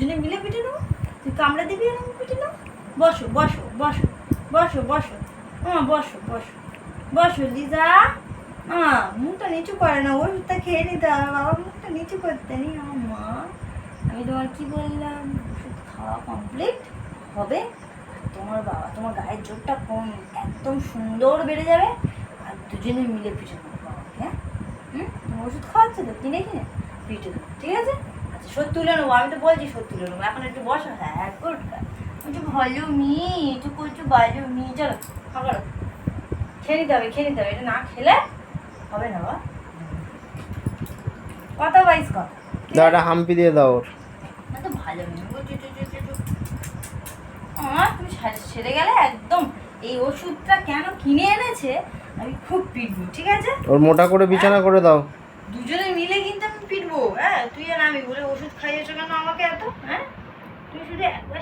দুজনে মিলে পিটে নেব? তুই কামড়া দিবি আর আমি পিটে নেব? বসো বসো বসো বসো বসো। হ্যাঁ বসো বসো। বসো, লিজা। হ্যাঁ মুখটা নিচু করে না ওষুধটা খেয়ে নিতে হবে। বাবা, মুখটা নিচু করতে নি আমার মা। আমি তোমার কি বললাম? ওষুধ খাওয়া কমপ্লিট হবে? তোমার বাবা, তোমার গায়ের জোরটা কম একদম সুন্দর বেড়ে যাবে। আর দুজনে মিলে পিঠে নেব। বাবাকে হ্যাঁ? হুম? তুমি ওষুধ খাওয়াচ্ছে তো? কিনে কিনে পিঠে দেবো ঠিক আছে? আচ্ছা তুলে নেব আমি তো বলছি তুলে নেব এখন একটু বসো হ্যাঁ গুড একটু ভালো মি একটু একটু মি চলো খাবার খেয়ে নিতে হবে খেয়ে নিতে হবে এটা না খেলে হবে না বা কত বাইস হাম্পি দিয়ে দাও ওর। তো ভালো তুমি সেরে গেলে একদম এই ওষুধটা কেন কিনে এনেছে আমি খুব পিটবো ঠিক আছে? ওর মোটা করে বিছানা করে দাও। দুজনে মিলে কিন্তু আমি পিটবো হ্যাঁ তুই আর আমি বলে ওষুধ খাইয়েছো কেন আমাকে এত? হ্যাঁ? তুই শুধু একবার